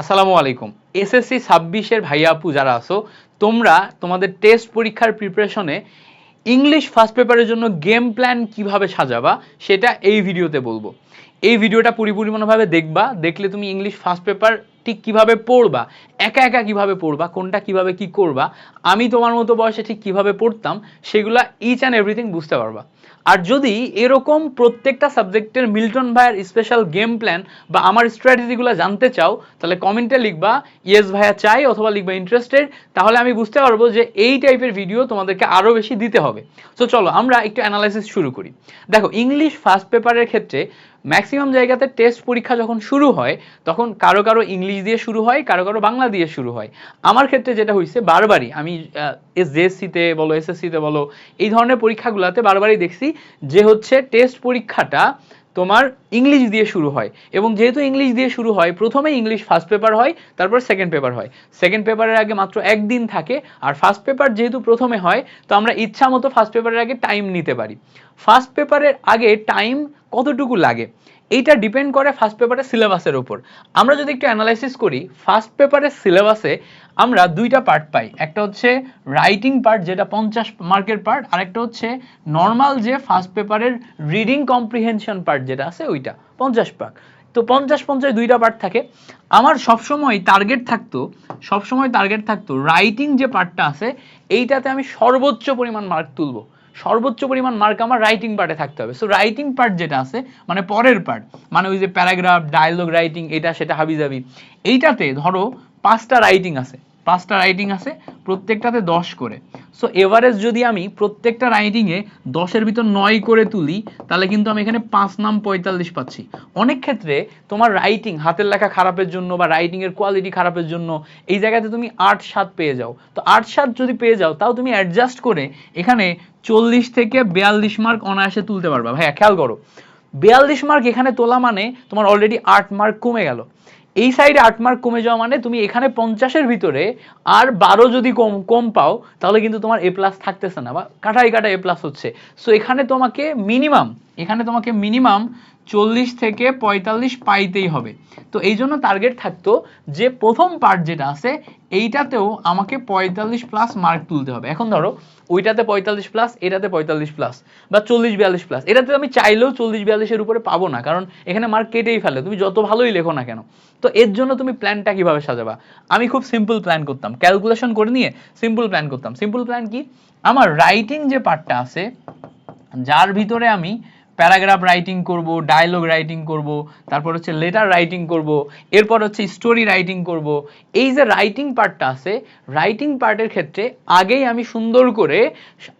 আসসালামু আলাইকুম। এসএসসি ছাব্বিশের ভাইয়া আপু যারা আছো, তোমরা তোমাদের টেস্ট পরীক্ষার প্রিপারেশনে ইংলিশ ফার্স্ট পেপারের জন্য গেম প্ল্যান কীভাবে সাজাবা, সেটা এই ভিডিওতে বলব। এই ভিডিওটা পরিপূর্ণভাবে দেখবা, দেখলে তুমি ইংলিশ ফার্স্ট পেপার ঠিক কীভাবে পড়বা? একা একা কীভাবে পড়বা? কোনটা কীভাবে কি করবা? আমি তোমার মতো বয়সে ঠিক কীভাবে পড়তাম? সেগুলা ইচ অ্যান্ড এভরিথিং বুঝতে পারবা। আর যদি এরকম প্রত্যেকটা সাবজেক্টের মিল্টন ভাইয়ের স্পেশাল গেম প্ল্যান বা আমার স্ট্র্যাটেজিগুলো জানতে চাও, তাহলে কমেন্টে লিখবা ইয়েস ভাইয়া চাই অথবা লিখবা ইন্টারেস্টেড তাহলে আমি বুঝতে পারব যে এই টাইপের ভিডিও তোমাদেরকে আরও বেশি দিতে হবে। তো চলো আমরা একটু অ্যানালাইসিস শুরু করি। দেখো ইংলিশ ফার্স্ট পেপারের ক্ষেত্রে ম্যাক্সিমাম জায়গাতে টেস্ট পরীক্ষা যখন শুরু হয়, তখন কারও কারও ইংলিশ দিয়ে শুরু হয়, কারও কারও বাংলা দিয়ে শুরু হয়। আমার ক্ষেত্রে যেটা হয়েছে বারবারই আমি এস জেএসসিতে বলো এসএসসিতে বলো, এই ধরনের পরীক্ষাগুলোতে বারবারই দেখছি যে হচ্ছে টেস্ট পরীক্ষাটা তোমার ইংলিশ দিয়ে শুরু হয়। এবং যেহেতু ইংলিশ দিয়ে শুরু হয়, প্রথমে ইংলিশ ফার্স্ট পেপার হয়, তারপর সেকেন্ড পেপার হয়। সেকেন্ড পেপারের আগে মাত্র একদিন থাকে, আর ফার্স্ট পেপার যেহেতু প্রথমে হয়, তো আমরা ইচ্ছা মতো ফার্স্ট পেপারের আগে টাইম নিতে পারি। ফার্স্ট পেপারের আগে টাইম কতটুকু লাগে? এইটা ডিপেন্ড করে ফার্স্ট পেপারের সিলেবাসের উপর। আমরা যদি একটু অ্যানালাইসিস করি ফার্স্ট পেপারের সিলেবাসে আমরা দুইটা পার্ট পাই। একটা হচ্ছে রাইটিং পার্ট যেটা পঞ্চাশ মার্কের পার্ট আর একটা হচ্ছে নর্মাল যে ফার্স্ট পেপারের রিডিং কম্প্রিহেনশন পার্ট যেটা আছে, ওইটা, পঞ্চাশ পার্ট তো পঞ্চাশ পঞ্চাশ দুইটা পার্ট থাকে। আমার সবসময় টার্গেট থাকতো, সবসময় টার্গেট থাকতো রাইটিং যে পার্টটা আছে, এইটাতে আমি সর্বোচ্চ পরিমাণ মার্ক তুলবো। সর্বোচ্চ পরিমাণ মার্ক আমার রাইটিং পার্টে থাকতে হবে। সো রাইটিং পার্ট যেটা আছে মানে পরের পার্ট মানে ওই যে প্যারাগ্রাফ ডায়লগ রাইটিং এটা, সেটা হাবিজাবি। এইটাতে ধরো পাঁচটা রাইটিং আছে। পাঁচটা রাইটিং আছে, প্রত্যেকটাতে দশ করে। সো এভারেজ যদি আমি প্রত্যেকটা রাইটিংয়ে দশের ভিতর নয় করে তুলি, তাহলে কিন্তু আমি এখানে পাঁচ নাম পঁয়তাল্লিশ পাচ্ছি। অনেক ক্ষেত্রে তোমার রাইটিং হাতের লেখা খারাপের জন্য বা রাইটিংয়ের কোয়ালিটি খারাপের জন্য এই জায়গাতে তুমি আট সাত পেয়ে যাও। তো আট সাত যদি পেয়ে যাও, তাও তুমি অ্যাডজাস্ট করে এখানে চল্লিশ থেকে বিয়াল্লিশ মার্ক অনায়াসে তুলতে পারবা। ভাইয়া, খেয়াল করো। বিয়াল্লিশ মার্ক এখানে তোলা মানে তোমার অলরেডি আট মার্ক কমে গেল। এই সাইডে আট মার্ক কমে যাওয়া মানে তুমি এখানে পঞ্চাশের ভিতরে আর বারো যদি কম কম পাও, তাহলে কিন্তু তোমার এ প্লাস থাকতেছে না বা কাটাই কাটা এ প্লাস হচ্ছে। সো এখানে তোমাকে মিনিমাম এখানে তোমাকে মিনিমাম চল্লিশ থেকে পঁয়তাল্লিশ পাইতেই হবে। তো এই জন্য টার্গেট থাকতো যে প্রথম পার্ট যেটা আছে, এইটাতেও আমাকে পঁয়তাল্লিশ প্লাস মার্ক তুলতে হবে। এখন ধরো, ওইটাতে পঁয়তাল্লিশ প্লাস এটাতে পঁয়তাল্লিশ প্লাস বা চল্লিশ বিয়াল্লিশ প্লাস এটাতে আমি চাইলেও চল্লিশ বিয়াল্লিশের উপরে পাবো না, কারণ এখানে মার্ক কেটেই ফেলে। তুমি যত ভালোই লেখো না কেন। তো এর জন্য তুমি প্ল্যানটা কীভাবে সাজাবা? আমি খুব সিম্পল প্ল্যান করতাম। ক্যালকুলেশন করে নিয়ে সিম্পল প্ল্যান করতাম। সিম্পল প্ল্যান কি? আমার রাইটিং যে পার্টটা আছে, যার ভিতরে আমি প্যারাগ্রাফ রাইটিং করব, ডায়লগ রাইটিং করব, তারপর হচ্ছে লেটার রাইটিং করব, এরপর হচ্ছে স্টোরি রাইটিং করব। এই যে রাইটিং পার্টটা আছে, রাইটিং পার্টের ক্ষেত্রে আগেই আমি সুন্দর করে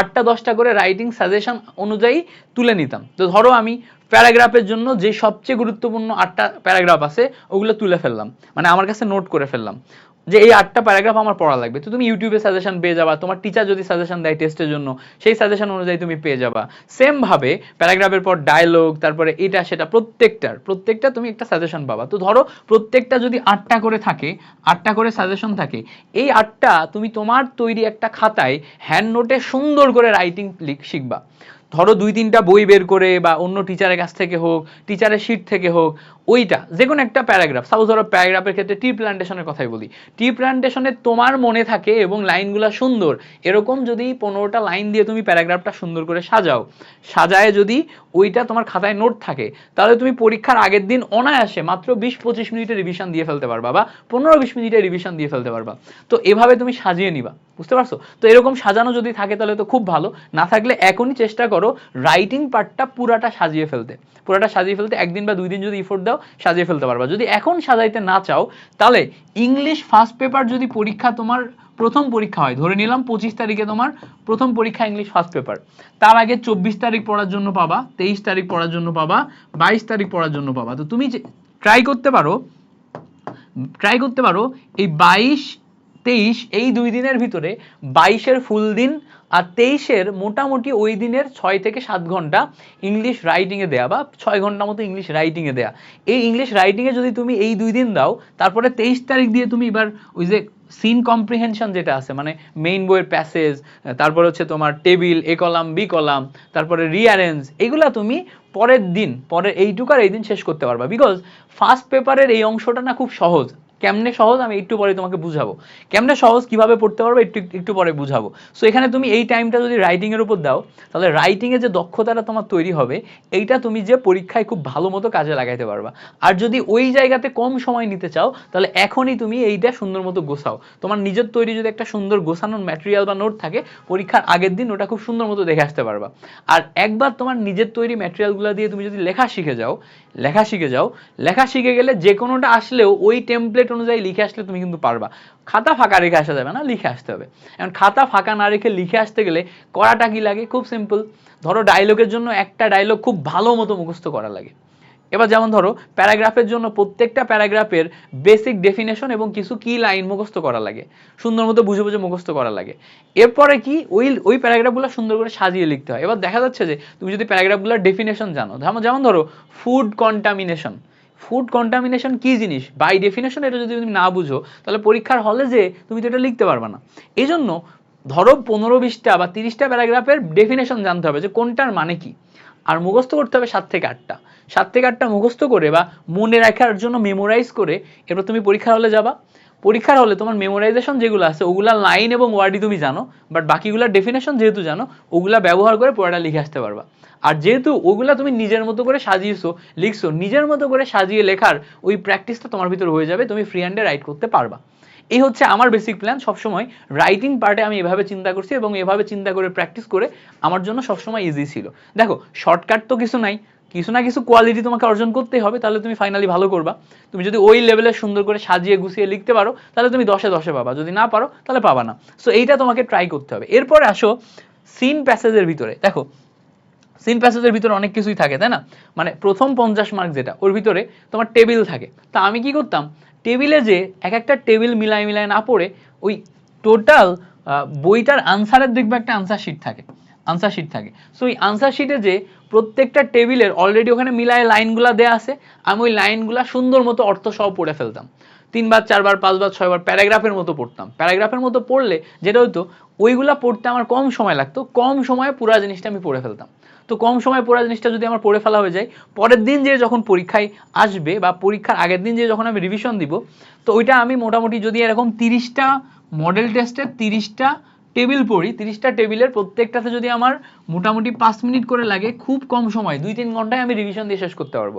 আটটা দশটা করে রাইটিং সাজেশন অনুযায়ী তুলে নিতাম। তো ধরো আমি প্যারাগ্রাফের জন্য যে সবচেয়ে গুরুত্বপূর্ণ আটটা প্যারাগ্রাফ আছে, ওগুলো তুলে ফেললাম। মানে আমার কাছে নোট করে ফেললাম। যে এই আটটা প্যারাগ্রাফ আমার পড়া লাগবে। তো তুমি ইউটিউবে সাজেশন পেয়ে যাবা, তোমার টিচার যদি সাজেশন দেয় টেস্টের জন্য, সেই সাজেশন অনুযায়ী তুমি পেয়ে যাবা। সেম ভাবে প্যারাগ্রাফের পর ডায়লগ তারপরে এটা, সেটা, প্রত্যেকটার, প্রত্যেকটা তুমি একটা সাজেশন পাবা। তো ধরো প্রত্যেকটা যদি আটটা করে থাকে, আটটা করে সাজেশন থাকে, এই আটটা তুমি তোমার তৈরি একটা খাতায় হ্যান্ড নোটে সুন্দর করে রাইটিং লিখ শিখবা। ধরো দুই তিনটা বই বের করে বা অন্য টিচারের কাছ থেকে হোক টিচারের শিট থেকে হোক ওইটা যে কোনো একটা প্যারাগ্রাফ সাপোজ ধরো প্যারাগ্রাফের ক্ষেত্রে টি প্ল্যান্টেশনের কথাই বলি। টি প্ল্যান্টেশনে তোমার মনে থাকে এবং লাইনগুলো সুন্দর। এরকম যদি পনেরোটা লাইন দিয়ে তুমি প্যারাগ্রাফটা সুন্দর করে সাজাও, সাজায় যদি ওইটা তোমার খাতায় নোট থাকে, তাহলে তুমি পরীক্ষার আগের দিন অনায়াসে মাত্র বিশ পঁচিশ মিনিটের রিভিশন দিয়ে ফেলতে পারবা বা পনেরো বিশ মিনিটের রিভিশন দিয়ে ফেলতে পারবা। তো এভাবে তুমি সাজিয়ে নিবা, বুঝতে পারছ? তো এরকম সাজানো যদি থাকে তাহলে তো খুব ভালো, না থাকলে এখনই চেষ্টা করো রাইটিং পার্টটা পুরাটা সাজিয়ে ফেলতে। পুরাটা সাজিয়ে ফেলতে একদিন বা দুই দিন যদি ইফোর্ট দাও সাজিয়ে ফেলতে পারবা। যদি এখন সাজাইতে না চাও, তাহলে ইংলিশ ফার্স্ট পেপার যদি পরীক্ষা তোমার প্রথম পরীক্ষা হয়, ধরে নিলাম পঁচিশ তারিখে তোমার প্রথম পরীক্ষা ইংলিশ ফার্স্ট পেপার তার আগে চব্বিশ তারিখ পড়ার জন্য পাবা, তেইশ তারিখ পড়ার জন্য পাবা, বাইশ তারিখ পড়ার জন্য পাবা। তো তুমি ট্রাই করতে পারো ট্রাই করতে পারো, এই বাইশ তেইশ, এই দুই দিনের ভিতরে বাইশের ফুল দিন আর তেইশের মোটামুটি ওই দিনের ছয় থেকে সাত ঘণ্টা ইংলিশ রাইটিংয়ে দেয়া বা ছয় ঘণ্টা মতো ইংলিশ রাইটিংয়ে দেয়া। এই ইংলিশ রাইটিংয়ে যদি তুমি এই দুই দিন দাও, তারপরে তেইশ তারিখ দিয়ে তুমি এবার ওই যে সিন কম্প্রিহেনশন যেটা আছে মানে মেইন বইয়ের প্যাসেজ তারপর হচ্ছে তোমার table A column, B column, তারপরে রিঅ্যারেঞ্জ এগুলা তুমি পরের দিন, পরের এইটুকার এই দিন শেষ করতে পারবা। বিকজ ফার্স্ট পেপারের এই অংশটা না খুব সহজ। কেমনে সহজ আমি একটু পরে তোমাকে বুঝাবো। কেমনে সহজ কীভাবে পড়তে পারব একটু একটু পরে বুঝাবো। সো এখানে তুমি এই টাইমটা যদি রাইটিং এর উপর দাও, তাহলে রাইটিং এর যে দক্ষতাটা তোমার তৈরি হবে, এইটা তুমি যে পরীক্ষায় খুব ভালো মতো কাজে লাগাইতে পারবা। আর যদি ওই জায়গাতে কম সময় নিতে চাও, তাহলে এখনই তুমি এইটা সুন্দর মতো গোছাও। তোমার নিজের তৈরি যদি একটা সুন্দর গোছানোর ম্যাটেরিয়াল বা নোট থাকে, পরীক্ষার আগের দিন ওটা খুব সুন্দর মতো দেখে আসতে পারবা। আর একবার তোমার নিজের তৈরি ম্যাটেরিয়ালগুলো দিয়ে তুমি যদি লেখা শিখে যাও লেখা শিখে যাও। লেখা শিখে গেলে যে কোনোটা আসলেও ওই টেমপ্লেট অনুযায়ী লিখে আসলে তুমি কিন্তু পারবা। খাতা ফাঁকা রেখে আসা যাবে না, লিখে আসতে হবে। এখন খাতা ফাঁকা না রেখে লিখে আসতে গেলে করাটা কি লাগে? খুব সিম্পল ধরো ডায়লগের জন্য একটা ডায়লগ খুব ভালো মতো মুখস্থ করা লাগে। এবার যেমন ধরো, প্যারাগ্রাফের জন্য প্রত্যেকটা প্যারাগ্রাফের বেসিক ডেফিনেশন এবং কিছু কি লাইন মুখস্থ করা লাগে। সুন্দর মতো বুঝে বুঝে মুখস্থ করা লাগে। এরপরে কি? ওই ওই প্যারাগ্রাফগুলো সুন্দর করে সাজিয়ে লিখতে হয়। এবার দেখা যাচ্ছে যে, তুমি যদি প্যারাগ্রাফগুলোর ডেফিনেশন জানো যেমন ধরো ফুড কন্টামিনেশন ফুড কন্টামিনেশন কি জিনিস? বাই ডেফিনেশন এটা যদি তুমি না বুঝো, তাহলে পরীক্ষার হলে যে, তুমি তো এটা লিখতে পারবে না। এই জন্য ধরো পনেরো বিশটা বা তিরিশটা প্যারাগ্রাফের ডেফিনেশন জানতে হবে যে কোনটার মানে কি। আর মুখস্থ করতে হবে সাত থেকে আটটা। সাত থেকে আটটা মুখস্থ করে বা মনে রাখার জন্য মেমোরাইজ করে, এরপর তুমি পরীক্ষার হলে যাবা। পরীক্ষার হলে তোমার মেমোরাইজেশন যেগুলো আছে, ওগুলা লাইন এবং ওয়ার্ডই তুমি জানো বাট বাকিগুলোর ডেফিনেশন যেহেতু জানো, ওগুলা ব্যবহার করে পড়াটা লিখে আসতে পারবা। আর যেহেতু ওগুলা তুমি নিজের মতো করে সাজিয়েছো, লিখছো, নিজের মতো করে সাজিয়ে লেখার ওই প্র্যাকটিসটা তোমার ভিতর হয়ে যাবে, তুমি ফ্রি হ্যান্ডে রাইট করতে পারবা। এই হচ্ছে আমার বেসিক প্ল্যান সবসময় রাইটিং পার্টে আমি এভাবে চিন্তা করছি এবং এভাবে চিন্তা করে প্র্যাকটিস করে আমার জন্য সবসময় ইজি ছিল। দেখো শর্টকাট তো কিছু নাই। কিছু না কিছু কোয়ালিটি তোমাকে অর্জন করতে হবে, তাহলে তুমি ফাইনালি ভালো করবা। তুমি যদি ওই লেভেলে সুন্দর করে সাজিয়ে গুছিয়ে লিখতে পারো, তাহলে তুমি দশে দশে পাবা। যদি না পারো, তাহলে পাবা না। সো এইটা তোমাকে ট্রাই করতে হবে। এরপরে আসো সিন প্যাসেজের ভিতরে। দেখো সিন প্যাসেজের ভিতরে অনেক কিছুই থাকে, তাই না? মানে প্রথম পঞ্চাশ মার্ক যেটা, ওর ভিতরে তোমার টেবিল থাকে। তা আমি কি করতাম? টেবিলে যে এক একটা টেবিল মিলাই মিলাই না পড়ে, ওই টোটাল বইটার আনসারের দেখবে একটা আনসার শিট থাকে আনসার শিট থাকে। সো ওই আনসার শিটে যে প্রত্যেকটা টেবিলের অলরেডি ওখানে মিলায় লাইনগুলা দেয়া আছে, আমি ওই লাইনগুলা সুন্দর মতো অর্থ সহ পড়ে ফেলতাম। তিনবার, চারবার, পাঁচবার, ছয়বার প্যারাগ্রাফের মতো পড়তাম। প্যারাগ্রাফের মতো পড়লে যেটা হতো ওইগুলো পড়তে আমার কম সময় লাগতো, কম সময়ে পুরো জিনিসটা আমি পড়ে ফেলতাম। তো কম সময় পড়া জিনিসটা যদি আমার পড়ে ফেলা হয়ে যায়, পরের দিন যে যখন পরীক্ষায় আসবে বা পরীক্ষার আগের দিন যে যখন আমি রিভিশন দিব, তো ওইটা আমি মোটামুটি যদি এরকম তিরিশটা মডেল টেস্টের তিরিশটা টেবিল পড়ি, তিরিশটা টেবিলের প্রত্যেকটাতে যদি আমার মোটামুটি পাঁচ মিনিট করে লাগে, খুব কম সময়, দুই তিন ঘন্টায় আমি রিভিশন দিয়ে শেষ করতে পারব।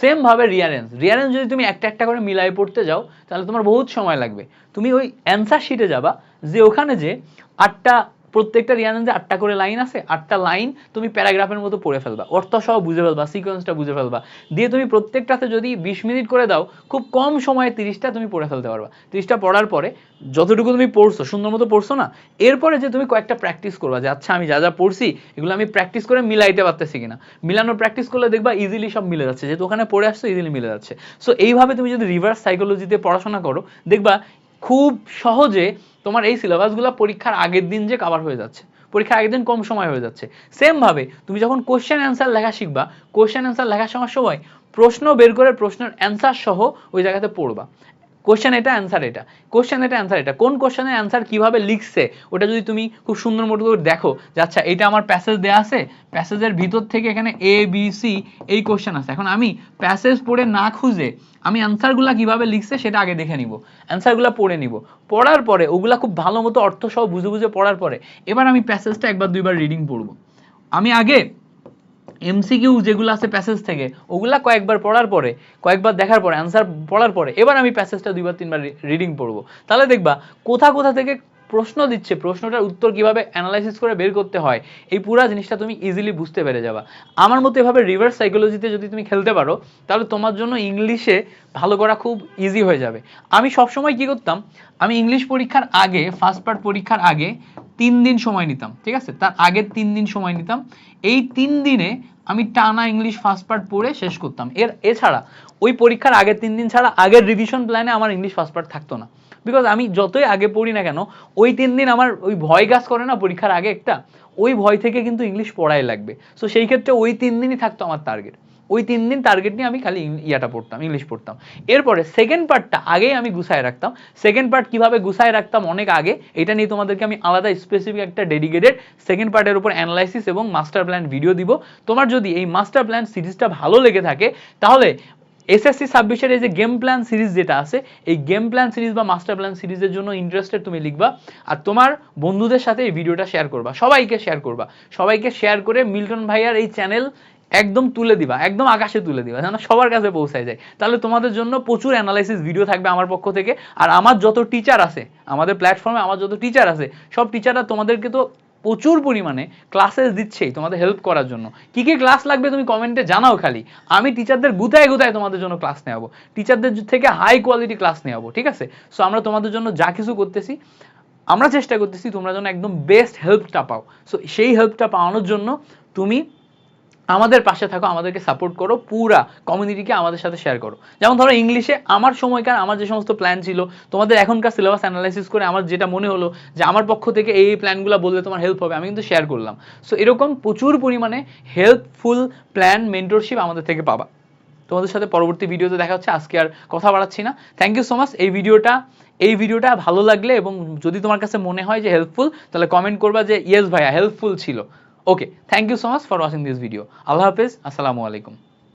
সেমভাবে রিয়ারেন্স রিয়ারেন্স যদি তুমি একটা একটা করে মিলাই পড়তে যাও, তাহলে তোমার বহুত সময় লাগবে। তুমি ওই অ্যান্সার শিটে যাবা যে ওখানে যে আটটা প্রত্যেকটা রিয়ানেন্সে আটটা করে লাইন আছে, আটটা লাইন তুমি প্যারাগ্রাফের মতো পড়ে ফেলবা। অর্থ সহ বুঝে ফেলবা সিকোয়েন্সটা বুঝে ফেলবা। দিয়ে তুমি প্রত্যেকটাতে যদি বিশ মিনিট করে দাও, খুব কম সময়ে তিরিশটা তুমি পড়ে ফেলতে পারবা। তিরিশটা পড়ার পরে যতটুকু তুমি পড়ছো, সুন্দর মতো পড়ছো না, এরপরে যে তুমি কয়েকটা প্র্যাকটিস করবা যে আচ্ছা আমি যা যা পড়ছি, এগুলো আমি প্র্যাকটিস করে মিলাইতে পারতেছি কিনা? মিলানোর প্র্যাকটিস করলে দেখবা ইজিলি সব মিলে যাচ্ছে। যেহেতু ওখানে পড়ে আসছো ইজিলি মিলে যাচ্ছে। সো এইভাবে তুমি যদি রিভার্স সাইকোলজিতে পড়াশোনা করো, দেখবা খুব সহজে তোমার এই সিলেবাসগুলো পরীক্ষার আগের দিন যে কাভার হয়ে যাচ্ছে, পরীক্ষার আগের দিন কম সময় হয়ে যাচ্ছে। সেম ভাবে তুমি যখন কোশ্চেন অ্যান্সার লেখা শিখবা কোশ্চেন অ্যান্সার লেখার সময় সময় প্রশ্ন বের করে প্রশ্নের অ্যান্সার সহ ওই জায়গাতে পড়বা। কোশ্চেন এটা অ্যান্সার এটা। কোশ্চেন এটা অ্যান্সার এটা। কোন কোশ্চেনের অ্যান্সার কীভাবে লিখছে, ওটা যদি তুমি খুব সুন্দর মতো করে দেখো, যে আচ্ছা এটা আমার প্যাসেজ দেওয়া আছে প্যাসেজের ভিতর থেকে এখানে এ বি সি এই কোশ্চেন আছে। এখন আমি প্যাসেজ পড়ে না খুঁজে আমি অ্যান্সারগুলা কীভাবে লিখছে, সেটা আগে দেখে নিব। অ্যান্সারগুলো পড়ে নিব। পড়ার পরে, ওগুলা খুব ভালো মতো অর্থ সহ বুঝে বুঝে পড়ার পরে, এবার আমি প্যাসেজটা একবার দুইবার রিডিং পড়ব। আমি আগে এমসিকিউ যেগুলো আছে প্যাসেজ থেকে, ওগুলা কয়েকবার পড়ার পরে, কয়েকবার দেখার পরে অ্যান্সার পড়ার পরে, এবার আমি প্যাসেজটা দুইবার, তিনবার রিডিং পড়ব। তাহলে দেখবা, কোথা কোথা থেকে প্রশ্ন দিচ্ছে, প্রশ্নটার উত্তর কীভাবে অ্যানালাইসিস করে বের করতে হয়, এই পুরা জিনিসটা তুমি ইজিলি বুঝতে পেরে যাবা। আমার মতো এভাবে রিভার্স সাইকোলজিতে যদি তুমি খেলতে পারো, তাহলে তোমার জন্য ইংলিশে ভালো করা খুব ইজি হয়ে যাবে। আমি সবসময় কি করতাম, আমি ইংলিশ পরীক্ষার আগে ফার্স্ট পার্ট পরীক্ষার আগে তিন দিন সময় নিতাম, ঠিক আছে? তার আগের তিন দিন সময় নিতাম। এই তিন দিনে আমি টানা ইংলিশ ফার্স্ট পার্ট পড়ে শেষ করতাম। এর, এছাড়া ওই পরীক্ষার আগের তিন দিন ছাড়া আগের রিভিশন প্ল্যানে আমার ইংলিশ ফার্স্ট পার্ট থাকতো না। বিকজ আমি যতই আগে পড়ি না কেন, ওই তিন দিন আমার ওই ভয় কাজ করে না পরীক্ষার আগে একটা? ওই ভয় থেকে কিন্তু ইংলিশ পড়াই লাগবে। সো সেই ক্ষেত্রে ওই তিন দিনই থাকতো আমার টার্গেট ওই তিন দিন টার্গেট নিয়ে আমি খালি ইয়াটা পড়তাম ইংলিশ পড়তাম। এরপরে সেকেন্ড পার্টটা আগেই আমি গুছায় রাখতাম। সেকেন্ড পার্ট কীভাবে গুছায় রাখতাম অনেক আগে, এটা নিয়ে তোমাদেরকে আমি আলাদা স্পেসিফিক একটা ডেডিকেটেড সেকেন্ড পার্টের উপর অ্যানালাইসিস এবং মাস্টার প্ল্যান ভিডিও দিব। তোমার যদি এই মাস্টার প্ল্যান সিরিজটা ভালো লেগে থাকে, তাহলে এসএসসি ছাব্বিশের এই যে গেম প্ল্যান সিরিজ যেটা আছে, এই গেম প্ল্যান সিরিজ বা মাস্টার প্ল্যান সিরিজের জন্য ইন্টারেস্টেড তুমি লিখবা আর তোমার বন্ধুদের সাথে এই ভিডিওটা শেয়ার করবা। সবাইকে শেয়ার করবা। সবাইকে শেয়ার করে মিল্টন ভাইয়ার এই চ্যানেল একদম তুলে দিবা, একদম আকাশে তুলে দিবা, যেন সবার কাছে পৌঁছায় যায়। তাহলে তোমাদের জন্য প্রচুর অ্যানালাইসিস ভিডিও থাকবে আমার পক্ষ থেকে। আর আমার যত টিচার আছে, আমাদের প্ল্যাটফর্মে আমার যত টিচার আছে, সব টিচাররা তোমাদেরকে তো প্রচুর পরিমাণে ক্লাসেস দিচ্ছেই তোমাদের হেল্প করার জন্য। কি কি ক্লাস লাগবে তুমি কমেন্টে জানাও খালি। আমি টিচারদের গুতায় গুতায় তোমাদের জন্য ক্লাস নেওয়াবো টিচারদের থেকে হাই কোয়ালিটি ক্লাস নেওয়াবো ঠিক আছে? সো আমরা তোমাদের জন্য যা কিছু করতেছি, আমরা চেষ্টা করতেছি তোমরা যেন একদম বেস্ট হেল্পটা পাও। সো সেই হেল্পটা পাওয়ানোর জন্য তুমি আমাদের পাশে থাকো, আমাদেরকে সাপোর্ট করো, পুরা কমিউনিটিকে আমাদের সাথে শেয়ার করো। যেমন ধরো ইংলিশে আমার সময়কার, আমার যে সমস্ত প্ল্যান ছিল, তোমাদের এখনকার সিলেবাস অ্যানালাইসিস করে আমার যেটা মনে হলো যে আমার পক্ষ থেকে এই প্ল্যানগুলো বললে তোমার হেল্প হবে, আমি কিন্তু শেয়ার করলাম। সো এরকম প্রচুর পরিমাণে হেল্পফুল প্ল্যান মেন্টরশিপ আমাদের থেকে পাবা। তোমাদের সাথে পরবর্তী ভিডিওতে দেখা হচ্ছে, আজকে আর কথা বাড়াচ্ছি না। থ্যাংক ইউ সো মাচ এই ভিডিওটা এই ভিডিওটা ভালো লাগলে এবং যদি তোমার কাছে মনে হয় যে হেল্পফুল তাহলে কমেন্ট করবা যে ইয়েস ভাইয়া হেল্পফুল ছিল। Okay thank you so much for watching this video আল্লাহ হাফেজ আসসালামু আলাইকুম